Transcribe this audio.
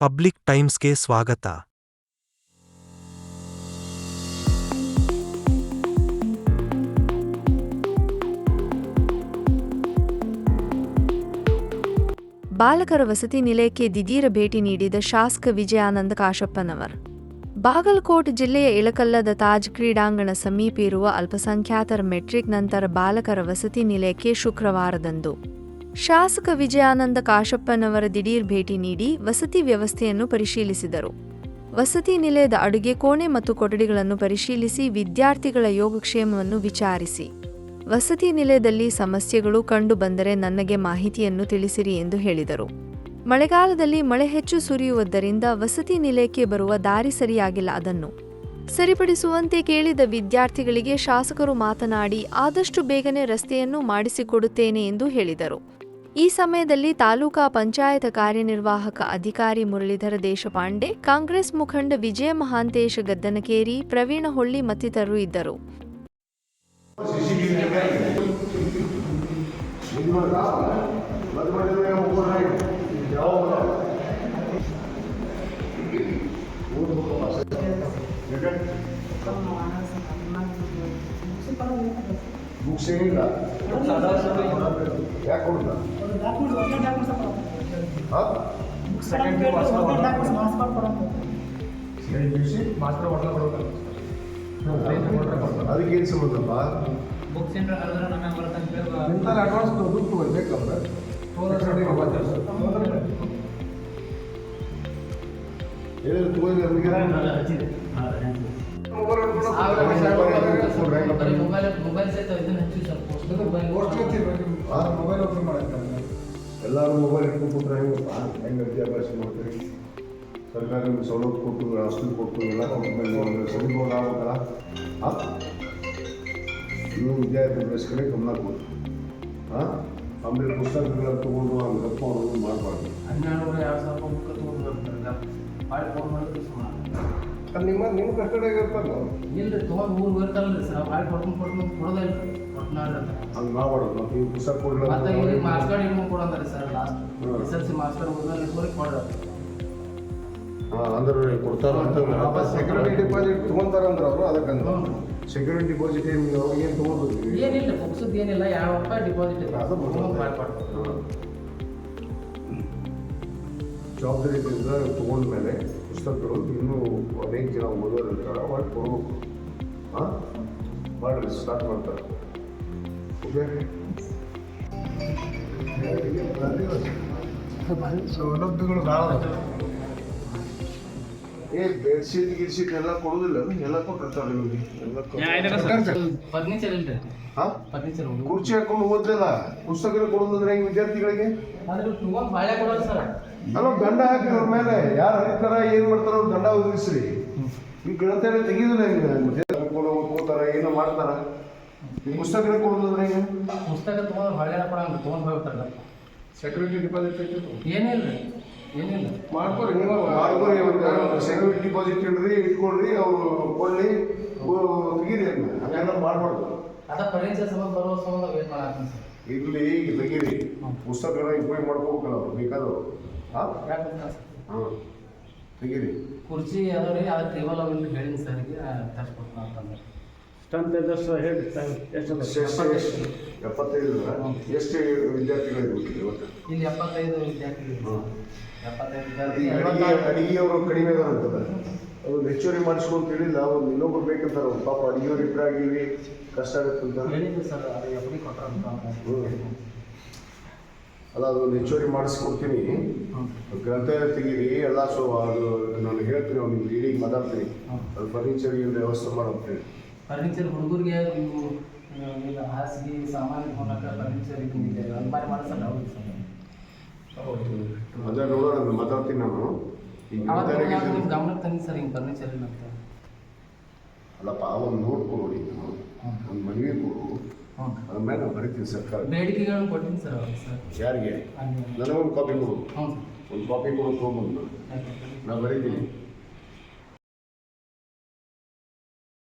Public ಟೈಮ್ಸ್ಗೆ ಸ್ವಾಗತ. ಬಾಲಕರ ವಸತಿ ನಿಲಯಕ್ಕೆ ದಿಢೀರ ಭೇಟಿ ನೀಡಿದ ಶಾಸಕ ವಿಜಯಾನಂದ ಕಾಶಪ್ಪನವರ್, ಬಾಗಲಕೋಟ್ ಜಿಲ್ಲೆಯ ಇಳಕಲ್ಲದ ತಾಜ್ ಕ್ರೀಡಾಂಗಣ ಸಮೀಪ ಇರುವ ಅಲ್ಪಸಂಖ್ಯಾತರ ಮೆಟ್ರಿಕ್ ನಂತರ ಬಾಲಕರ ವಸತಿ ನಿಲಯಕ್ಕೆ ಶುಕ್ರವಾರದಂದು ಶಾಸಕ ವಿಜಯಾನಂದ ಕಾಶಪ್ಪನವರ ದಿಢೀರ್ ಭೇಟಿ ನೀಡಿ ವಸತಿ ವ್ಯವಸ್ಥೆಯನ್ನು ಪರಿಶೀಲಿಸಿದರು. ವಸತಿ ನಿಲಯದ ಅಡುಗೆ ಕೋಣೆ ಮತ್ತು ಕೊಠಡಿಗಳನ್ನು ಪರಿಶೀಲಿಸಿ ವಿದ್ಯಾರ್ಥಿಗಳ ಯೋಗಕ್ಷೇಮವನ್ನು ವಿಚಾರಿಸಿ. ವಸತಿ ನಿಲಯದಲ್ಲಿ ಸಮಸ್ಯೆಗಳು ಕಂಡು ಬಂದರೆ ನನಗೆ ಮಾಹಿತಿಯನ್ನು ತಿಳಿಸಿರಿ ಎಂದು ಹೇಳಿದರು. ಮಳೆಗಾಲದಲ್ಲಿ ಮಳೆ ಹೆಚ್ಚು ಸುರಿಯುವುದರಿಂದ ವಸತಿ ನಿಲಯಕ್ಕೆ ಬರುವ ದಾರಿ ಸರಿಯಾಗಿಲ್ಲ ಅದನ್ನು ಸರಿಪಡಿಸುವಂತೆ ಕೇಳಿದ ವಿದ್ಯಾರ್ಥಿಗಳಿಗೆ ಶಾಸಕರು ಮಾತನಾಡಿ, ಆದಷ್ಟು ಬೇಗನೆ ರಸ್ತೆಯನ್ನು ಮಾಡಿಸಿಕೊಡುತ್ತೇನೆ ಎಂದು ಹೇಳಿದರು. ಈ ಸಮಯದಲ್ಲಿ ತಾಲೂಕಾ ಪಂಚಾಯತ್ ಕಾರ್ಯನಿರ್ವಾಹಕ ಅಧಿಕಾರಿ ಮುರಳೀಧರ ದೇಶಪಾಂಡೆ, ಕಾಂಗ್ರೆಸ್ ಮುಖಂಡ ವಿಜಯ ಮಹಾಂತೇಶ ಗದ್ದನಕೇರಿ, ಪ್ರವೀಣ ಹೊಳ್ಳಿ ಮತ್ತಿತರರು ಇದ್ದರು. ಬುಕ್ಸ್ ಇಲ್ಲ ಯಾಕೆ ಕೊಡಲ್ಲ ಅದಕ್ಕೆ ಏನು ಸಂಬಂಧಪ್ಪ ನಿಂತಲ್ಲಿ ಅಡ್ವಾನ್ಸ್ ದುಡ್ಡು ಬೇಕಂದ್ರೆ ಹೇಳಿದ್ರೆ ತಗೊಂಡ್ರೆ ನಮಗೆ ಬರೀ ಮೊಬೈಲ್ ಮೊಬೈಲ್ ಸಹಿತ ಇದನ್ನ ಹಚ್ಚಿ sir post mobile mobile open ಮಾಡಕ್ಕೆ ಎಲ್ಲರೂ ಮೊಬೈಲ್ ಇಟ್ಕೊಂಡ್ಬಿಟ್ರೆ ಹೆಂಗಪ್ಪ ಹೆಂಗೆ ವಿದ್ಯಾಭ್ಯಾಸ ಮಾಡ್ತೀರಿ ಸರ್ಕಾರ ನಿಮ್ಗೆ ಸವಲತ್ತು ಕೊಟ್ಟು ಹಾಸ್ಟೆಲ್ ಕೊಟ್ಟು ಎಲ್ಲ ಕೊಟ್ಟ ಮೇಲೆ ಸರಿಬೋದು ಆಗ್ಬೇಕಲ್ಲ ಹಾಂ ನೀವು ವಿದ್ಯಾಭ್ಯಾಸ ಕಡೆ ಗಮನ ಕೊಡಿ ಹಾಂ ಆಮೇಲೆ ಪುಸ್ತಕಗಳ ತೊಗೊಂಡು ಹಂಗೆ ರೊಕ್ಕ ಮಾಡೋದು ಮಾಡಬಾರ್ದು ಹನ್ನೆರಡು ಎರಡು ಸಾವಿರ ರೂಪಾಯಿ ಬುಕ್ ತೊಗೊಂಡು ಬರ್ತಾರೆ ಮಾಡಿ ಫೋನ್ ಮಾಡಿದ್ರೆ ನಿಮ್ಮ ನಿಮ್ಮ ಕಟ್ಟಡ ಇರ್ತಲ್ಲ ಇಲ್ರಿ ತೊಗೊಂಡು ಊರು ಬರ್ತಾರಲ್ಲ ಸರ್ ಮಾಡಿ ಕೊಡ್ಕೊಂಡು ಕೊಡ್ಕೊಂಡು ಕೊಡೋದಿಲ್ಲ ಕೊಟ್ಟು ನಾಳೆ ಹಂಗೆ ಮಾಡಬಾರ್ದು ನೀವು ಪುಸ್ತಕ ಮತ್ತೆ ಇಲ್ಲಿ ಮಾರ್ಕ್ಸ್ ಕೊಡಲ್ಲ ಕಾರ್ಡ್ ಇಟ್ಕೊಂಡು ಕೊಡಂದ್ರಿ sir last. S L C marks card ಹೋದ್ರೆ ಇಟ್ಕೊಂಡು ಕೊಡ್ರಿ ಅಂದ್ರೆ ಕೊಡ್ತಾರ ಅಂತ ಸೆಕ್ಯೂರಿಟಿ ಡಿಪಾಸಿಟ್ ತೊಗೊಂತಾರಂದ್ರೆ ಅವರು ಅದಕ್ಕಂತ. ಸೆಕ್ಯೂರಿಟಿ ಡಿಪಾಸಿಟ್ ಏನು ಅವ್ರಿಗೆ ಏನು ತೊಗೊಂಡ್ರಿ ಏನಿಲ್ಲ ಬುಕ್ಸದ್ದು ಏನಿಲ್ಲ ಎರಡು ರೂಪಾಯಿ ಡಿಪಾಸಿಟ್ ಇದೆ. ಅದು ಬರ್ತದೆ. ಮಾಡಿ ಕೊಡ್ತಾರೆ ತೊಗೊಂಡ್ಮೇಲೆ ಪುಸ್ತಕಗಳು ಇನ್ನೂ ಅನೇಕ ಜನ ಓದೋರು ಇರ್ತಾರೆ. ಅವಾಗ ಕೊಡ್ಬೇಕು ಹಾಂ ಮಾಡಿರಿ ಸ್ಟಾರ್ಟ್ ಮಾಡ್ತಾರೆ. ಸೌಲಭ್ಯಗಳು ಭಾಳ ಏ ಬೆಡ್ಶೀಟ್ ಗಿಡ್ಶೀಟ್ ಎಲ್ಲ ಕೊಡೋದಿಲ್ಲ ಎಲ್ಲ ಕೊಟ್ಟಿರ್ತಾರೆ ಇವ್ರಿಗೆ. ಎಲ್ಲ ಫರ್ನಿಚರ್ ಇಲ್ರಿ ಹಾಂ? ಫರ್ನಿಚರ್ ಕುರ್ಚಿ ಹಾಕೊಂಡು ಓದ್ಲಿಲ್ಲ ಪುಸ್ತಕ ಕೊಡೋದಂದ್ರೆ ಹೆಂಗ್ ವಿದ್ಯಾರ್ಥಿಗಳಿಗೆ? ತೊಗೊಂಡು ಅಲ್ಲ ದಂಡ ಹಾಕಿ ಅವ್ರ ಮೇಲೆ ಯಾರು ಹಾಕ್ತಾರ ಏನ್ ಮಾಡ್ತಾರ ಅವ್ರು ದಂಡ ಒದಗಿಸ್ರಿ. ಈ ಗಣತೆಲ್ಲ ತೆಗಿದ್ರೆ ಹಿಂಗೆ? ಓದ್ಕೋತಾರ ಏನೋ ಮಾಡ್ತಾರ. ಈ ಪುಸ್ತಕ ಕೊಡೋದಂದ್ರೆ ಹೆಂಗ? ಪುಸ್ತಕ ತಗೊಂಡ್ರೆ ಹೊಳ್ಳೆ ಕೊಡಂಗ ತೊಗೊಂಡು ಹೋಗ್ತಾರಲ್ಲ ಸೆಕ್ಯೂರಿಟಿ ಡಿಪಾಸಿಟ್ ಏನಿಲ್ಲ ಏನಿಲ್ಲ ಮಾಡ್ಕೊರಿ ನೀವು ಮಾಡ್ಕೊರಿ. ಸೆಕ್ಯೂರಿಟಿ ಡಿಪಾಸಿಟ್ ಇಡ್ರಿ ಇಟ್ಕೊಳ್ರಿ ಅವ್ರು ಕೊಡ್ಲಿ ತೆಗೀರಿ ಅದನ್ನ ಮಾಡ್ಬಾರ್ದು ಅದ ಫರ್ನಿಚರ್ ಸಂಬಂಧ ಬರೋ ಸಂಬಂಧ ವೇಟ್ ಮಾಡಾಕ್ತೀನಿ ಸರ್. ಇರ್ಲಿ ಈಗ ತೆಗೀರಿ. ಪುಸ್ತಕಗಳನ್ನ ಇಂಪ್ರೂವ್ ಮಾಡ್ಕೋಬೇಕಲ್ಲ ಅವ್ರು ಬೇಕಾದವರು. ಹಾಂ? ಯಾಕಂದ್ರೆ ಹಾಂ ತೆಗೀರಿ. ಕುರ್ಚಿ ಅದಾವ್ರಿ ಆ ಟೇಬಲ್ ಅವ್ ಇಲ್ಲಿ ಹೇಳಿನಿ ಸರ್ಗೆ ತರ್ಸ್ಕೊಡ್ತಾನ ಅಂತಂದ್ರೆ ಸ್ಟಂತ್ ಎಷ್ಟು ಹೇಳಿ ಎಷ್ಟು ಎಷ್ಟು ಎಪ್ಪತ್ತೈದು ಎಷ್ಟು ವಿದ್ಯಾರ್ಥಿಗಳಿರ್ಬೇಕು ಇವತ್ತು ಇಲ್ಲಿ ಎಪ್ಪತ್ತೈದು ವಿದ್ಯಾರ್ಥಿಗಳು ಎಪ್ಪತ್ತೈದು ಅಡಿಗೆಯವರು ಕಡಿಮೆ ಇದಾರಂತದ ಅದು ಹೆಚ್ಚುವರಿ ಮಾಡಿಸ್ಕೊಂತ ಹೇಳಿಲ್ಲ ಅವ್ರು ಇನ್ನೊಬ್ರು ಬೇಕಂತಾರ ಪಾಪ ಅಡಿಗೆಯವ್ರು ಇಬ್ಬರು ಆಗಿವಿ ಕಷ್ಟ ಆಗುತ್ತೆ ಹೇಳಿದ್ರು ಸರ್ ಅದು ಎಫ್ ಡಿ ಅಂತ ಹ್ಮ್. ಅಲ್ಲ ಅದು ಹೆಚ್ಚುವರಿ ಮಾಡಿಸ್ಕೊಡ್ತೀನಿ. ಗ್ರಂಥಾಲಯ ತೆಗೀರಿ ಎಲ್ಲ ಸೊ ಅದು ನಾನು ಹೇಳ್ತೀನಿ ಅವ್ನಿಗೆ ಇಡೀ ಮಾತಾಡ್ತೀನಿ. ಅದು ಫರ್ನಿಚರ್ ಏನು ವ್ಯವಸ್ಥೆ ಮಾಡಂತೀನಿ ಫರ್ನಿಚರ್ ಹುಡುಗರಿಗೆ ಇವು ಈಗ ಹಾಸಿಗೆ ಸಾಮಾನು ಮೂಲಕ ಫರ್ನಿಚರ್ ಇದೆ ಅಲ್ಮಾರಿ ಮಾಡಿಸಲ್ಲ ಹೌದು ಸರ್ ಅದೇ ನೋಡೋಣ ಮಾತಾಡ್ತೀನಿ ನಾನು. ಗಮನಕ್ಕೆ ತಂದಿ ಸರ್ ಹಿಂಗೆ ಫರ್ನಿಚರ್ ಇಲ್ಲ ಅಂತ ಅಲ್ಲಪ್ಪ ಒಂದು ನೋಟ್ ಕೊಡಿ ಒಂದು ಮನವಿ ಕೊಡು. ಆಮೇಲೆ ನಾನು ಬರಿತೀನಿ ಸರ್ಕಾರ ಬೇಡಿಕೆಗಳನ್ನು ಕೊಟ್ಟಿನಿ ಸರ್ ಸರ್. ಯಾರಿಗೆ? ನನಗೊಂದು ಕಾಪಿ ಕೊಡು. ಒಂದು ಕಾಪಿ ಕೊಡು ತೊಗೊಂಬಂದು ಸರ್ ನಾನು ಬರೀತೀನಿ.